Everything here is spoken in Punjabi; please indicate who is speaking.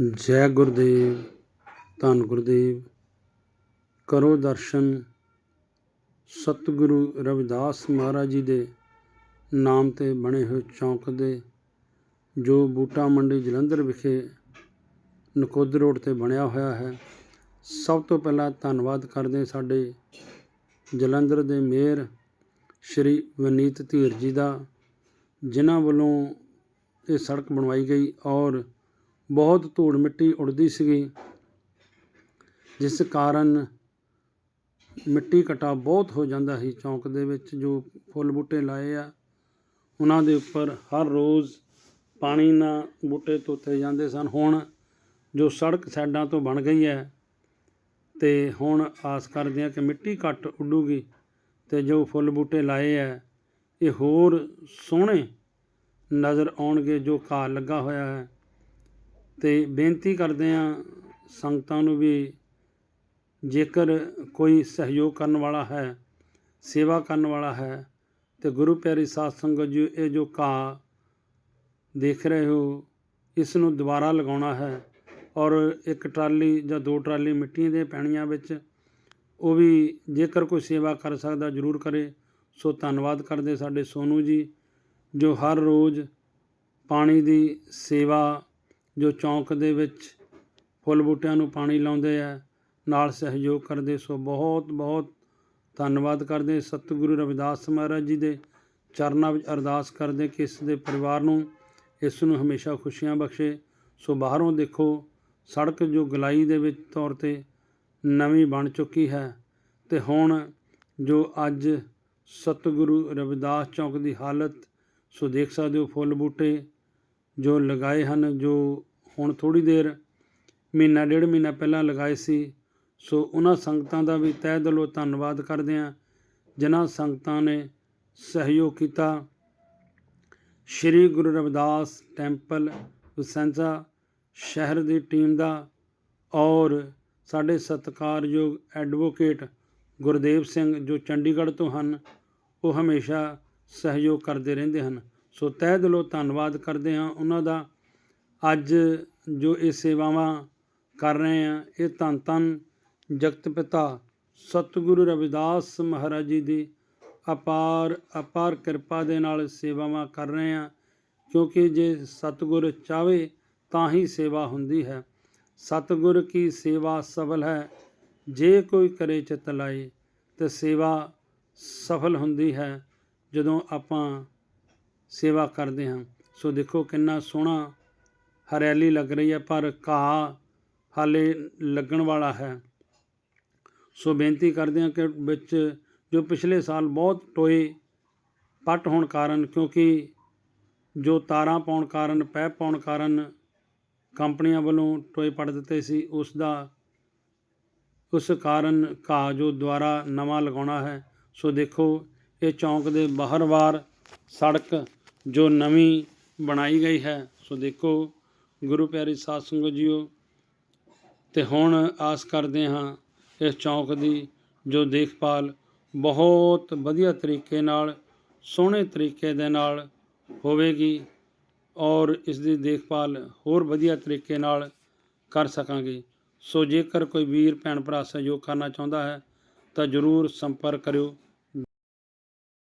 Speaker 1: ਜੈ ਗੁਰਦੇਵ, ਧੰਨ ਗੁਰਦੇਵ। ਕਰੋ ਦਰਸ਼ਨ ਸਤਿਗੁਰੂ ਰਵਿਦਾਸ ਮਹਾਰਾਜ ਜੀ ਦੇ ਨਾਮ ਤੇ ਬਣੇ ਹੋਏ ਚੌਂਕ ਦੇ, ਜੋ ਬੂਟਾ ਮੰਡੀ ਜਲੰਧਰ ਵਿਖੇ ਨਕੋਦਰ ਰੋਡ ਤੇ ਬਣਿਆ ਹੋਇਆ ਹੈ। ਸਭ ਤੋਂ ਪਹਿਲਾਂ ਧੰਨਵਾਦ ਕਰਦੇ ਸਾਡੇ ਜਲੰਧਰ ਦੇ ਮੇਅਰ ਸ਼੍ਰੀ ਵਨੀਤ ਧੀਰ ਜੀ ਦਾ, ਜਿਨ੍ਹਾਂ ਵੱਲੋਂ ਇਹ ਸੜਕ ਬਣਵਾਈ ਗਈ ਔਰ ਬਹੁਤ ਧੂੜ ਮਿੱਟੀ ਉੱਡਦੀ ਸੀਗੀ, ਜਿਸ ਕਾਰਨ ਮਿੱਟੀ ਘਟਾ ਬਹੁਤ ਹੋ ਜਾਂਦਾ ਸੀ ਚੌਂਕ ਦੇ ਵਿੱਚ, ਜੋ ਫੁੱਲ ਬੂਟੇ ਲਾਏ ਆ। ਉਹਨਾਂ ਦੇ ਉੱਪਰ ਹਰ ਰੋਜ਼ ਪਾਣੀ ਨਾਲ ਬੂਟੇ ਧੋਤੇ ਜਾਂਦੇ ਸਨ। ਹੁਣ ਜੋ ਸੜਕ ਸਾਈਡਾਂ ਤੋਂ ਬਣ ਗਈ ਹੈ ਤੇ ਹੁਣ ਆਸ ਕਰਦੇ ਹਾਂ ਕਿ ਮਿੱਟੀ ਘੱਟ ਉੱਡੂਗੀ ਤੇ ਜੋ ਫੁੱਲ ਬੂਟੇ ਲਾਏ ਹੈ ਇਹ ਹੋਰ ਸੋਹਣੇ ਨਜ਼ਰ ਆਉਣਗੇ, ਜੋ ਘਾਹ ਲੱਗਾ ਹੋਇਆ ਹੈ। ਅਤੇ ਬੇਨਤੀ ਕਰਦੇ ਹਾਂ ਸੰਗਤਾਂ ਨੂੰ ਵੀ ਜੇਕਰ ਕੋਈ ਸਹਿਯੋਗ ਕਰਨ ਵਾਲਾ ਹੈ, ਸੇਵਾ ਕਰਨ ਵਾਲਾ ਹੈ ਤੇ ਗੁਰੂ ਪਿਆਰੀ ਸਾਧ ਸੰਗਤ ਜੀ, ਇਹ ਜੋ ਘਾਹ ਦੇਖ ਰਹੇ ਹੋ, ਇਸ ਨੂੰ ਦੁਬਾਰਾ ਲਗਾਉਣਾ ਹੈ ਔਰ ਇੱਕ ਟਰਾਲੀ ਜਾਂ ਦੋ ਟਰਾਲੀ ਮਿੱਟੀ ਦੇ ਪੈਣੀਆਂ ਵਿੱਚ, ਉਹ ਵੀ ਜੇਕਰ ਕੋਈ ਸੇਵਾ ਕਰ ਸਕਦਾ ਜ਼ਰੂਰ ਕਰੇ। ਸੋ ਧੰਨਵਾਦ ਕਰਦੇ ਸਾਡੇ ਸੋਨੂ ਜੀ, ਜੋ ਹਰ ਰੋਜ਼ ਪਾਣੀ ਦੀ ਸੇਵਾ ਜੋ ਚੌਂਕ ਦੇ ਵਿੱਚ ਫੁੱਲ ਬੂਟਿਆਂ ਨੂੰ ਪਾਣੀ ਲਾਉਂਦੇ ਆ, ਨਾਲ ਸਹਿਯੋਗ ਕਰਦੇ, ਸੋ ਬਹੁਤ ਬਹੁਤ ਧੰਨਵਾਦ ਕਰਦੇ ਸਤਿਗੁਰੂ ਰਵਿਦਾਸ ਮਹਾਰਾਜ ਜੀ ਦੇ ਚਰਨਾਂ ਵਿੱਚ ਅਰਦਾਸ ਕਰਦੇ ਕਿ ਇਸ ਦੇ ਪਰਿਵਾਰ ਨੂੰ, ਇਸ ਨੂੰ ਹਮੇਸ਼ਾ ਖੁਸ਼ੀਆਂ ਬਖਸ਼ੇ। ਸੋ ਬਾਹਰੋਂ ਦੇਖੋ, ਸੜਕ ਜੋ ਗਲਾਈ ਦੇ ਵਿੱਚ ਤੌਰ ਤੇ ਨਵੀਂ ਬਣ ਚੁੱਕੀ ਹੈ ਤੇ ਹੁਣ ਜੋ ਅੱਜ ਸਤਿਗੁਰੂ ਰਵਿਦਾਸ ਚੌਕ ਦੀ ਹਾਲਤ, ਸੋ ਦੇਖ ਸਕਦੇ ਹੋ ਫੁੱਲ ਬੂਟੇ ਜੋ ਲਗਾਏ ਹਨ, ਜੋ ਹੁਣ ਥੋੜੀ ਦੇਰ, ਮਹੀਨਾ ਡੇਢ ਮਹੀਨਾ ਪਹਿਲਾਂ ਲਗਾਏ ਸੀ। ਸੋ ਉਹਨਾਂ ਸੰਗਤਾਂ ਦਾ ਵੀ ਤਹਿ ਦਿਲੋਂ ਧੰਨਵਾਦ ਕਰਦੇ ਹਾਂ। ਜਿਨ੍ਹਾਂ ਸੰਗਤਾਂ ਨੇ ਸਹਿਯੋਗ ਕੀਤਾ। ਸ਼੍ਰੀ ਗੁਰੂ ਰਵਿਦਾਸ ਟੈਂਪਲ, ਵਿਸੈਂਸਾ ਸ਼ਹਿਰ ਦੀ ਟੀਮ ਦਾ ਔਰ ਸਾਡੇ ਸਤਿਕਾਰਯੋਗ ਐਡਵੋਕੇਟ ਗੁਰਦੇਵ ਸਿੰਘ ਜੋ ਚੰਡੀਗੜ੍ਹ ਤੋਂ ਹਨ, ਉਹ ਹਮੇਸ਼ਾ ਸਹਿਯੋਗ ਕਰਦੇ ਰਹਿੰਦੇ ਹਨ। ਸੋ ਤਹਿ ਦਿਲੋਂ ਧੰਨਵਾਦ ਕਰਦੇ ਹਾਂ ਉਹਨਾਂ ਦਾ। ਅੱਜ ਜੋ ਇਹ ਸੇਵਾਵਾਂ ਕਰ ਰਹੇ ਆ ਇਹ ਧੰਨ ਧੰਨ ਜਗਤ ਪਿਤਾ ਸਤਿਗੁਰੂ ਰਵਿਦਾਸ ਮਹਾਰਾਜ ਜੀ ਦੀ ਅਪਾਰ ਅਪਾਰ ਕਿਰਪਾ ਦੇ ਨਾਲ ਸੇਵਾਵਾਂ ਕਰ ਰਹੇ ਆ ਕਿਉਂਕਿ ਜੇ ਸਤਿਗੁਰ ਚਾਵੇ ਤਾਂ ਹੀ ਸੇਵਾ ਹੁੰਦੀ ਹੈ। ਸਤਿਗੁਰ ਕੀ ਸੇਵਾ ਸਫਲ ਹੈ, ਜੇ ਕੋਈ ਕਰੇ ਚਿਤ ਲਾਏ, ਤੇ ਸੇਵਾ ਸਫਲ ਹੁੰਦੀ ਹੈ ਜਦੋਂ ਆਪਾਂ ਸੇਵਾ ਕਰਦੇ ਹਾਂ। ਸੋ ਦੇਖੋ ਕਿੰਨਾ ਸੋਹਣਾ ਹਰਿਆਲੀ ਲੱਗ ਰਹੀ ਹੈ, ਪਰ ਘਾਹ ਹਾਲੇ ਲੱਗਣ ਵਾਲਾ ਹੈ। ਸੋ ਬੇਨਤੀ ਕਰਦੇ ਹਾਂ ਕਿ ਵਿੱਚ ਜੋ ਪਿਛਲੇ ਸਾਲ ਬਹੁਤ ਟੋਏ ਪੱਟ ਹੋਣ ਕਾਰਨ, ਕਿਉਂਕਿ ਜੋ ਤਾਰਾਂ ਪਾਉਣ ਕਾਰਨ, ਪੈਪ ਪਾਉਣ ਕਾਰਨ ਕੰਪਨੀਆਂ ਵੱਲੋਂ ਟੋਏ ਪੱਟ ਦਿੱਤੇ ਸੀ, ਉਸ ਦਾ ਉਸ ਕਾਰਨ ਘਾਹ ਜੋ ਦੁਆਰਾ ਨਵਾਂ ਲਗਾਉਣਾ ਹੈ। ਸੋ ਦੇਖੋ, ਇਹ ਚੌਂਕ ਦੇ ਬਾਹਰ-ਬਾਰ ਸੜਕ ਜੋ ਨਵੀਂ ਬਣਾਈ ਗਈ ਹੈ, ਸੋ ਦੇਖੋ ਗੁਰੂ ਪਿਆਰੀ ਸਾਧ ਸੰਗਤ ਜੀਓ, ਤੇ ਹੁਣ ਆਸ ਕਰਦੇ ਹਾਂ ਇਸ ਚੌਂਕ ਦੀ ਜੋ ਦੇਖਭਾਲ ਬਹੁਤ ਵਧੀਆ ਤਰੀਕੇ ਨਾਲ, ਸੋਹਣੇ ਤਰੀਕੇ ਦੇ ਨਾਲ ਹੋਵੇਗੀ ਔਰ ਇਸ ਦੀ ਦੇਖਭਾਲ ਹੋਰ ਵਧੀਆ ਤਰੀਕੇ ਨਾਲ ਕਰ ਸਕਾਂਗੇ। ਸੋ ਜੇਕਰ ਕੋਈ ਵੀਰ, ਭੈਣ, ਭਰਾ ਸਹਿਯੋਗ ਕਰਨਾ ਚਾਹੁੰਦਾ ਹੈ ਤਾਂ ਜਰੂਰ ਸੰਪਰਕ ਕਰਿਓ।